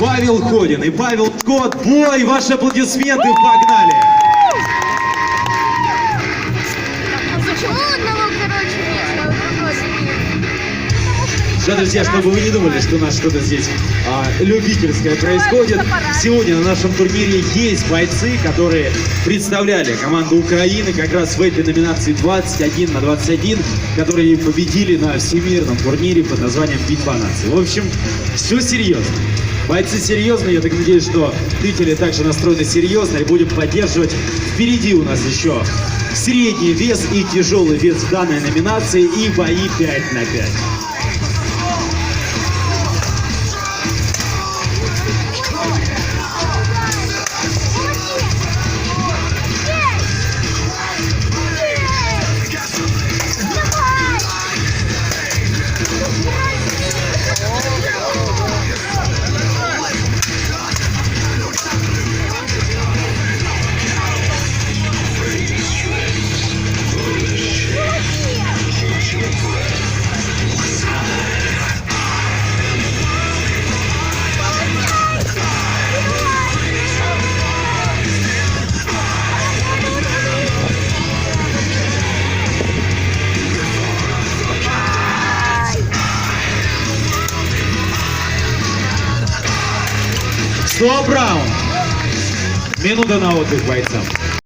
Павел Ходин и Павел Скотт. Бой, ваши аплодисменты, погнали! Да, друзья, чтобы вы не думали, что у нас что-то здесь а, любительское происходит. Сегодня на нашем турнире есть бойцы, которые представляли команду Украины как раз в этой номинации 21 на 21, которые победили на всемирном турнире под названием «Битва наций». В общем, все серьезно. Бойцы серьезные, я так надеюсь, что зрители также настроены серьезно и будем поддерживать. Впереди у нас еще средний вес и тяжелый вес в данной номинации и бои 5 на 5. Стоп раунд. Минута на отдых бойцам.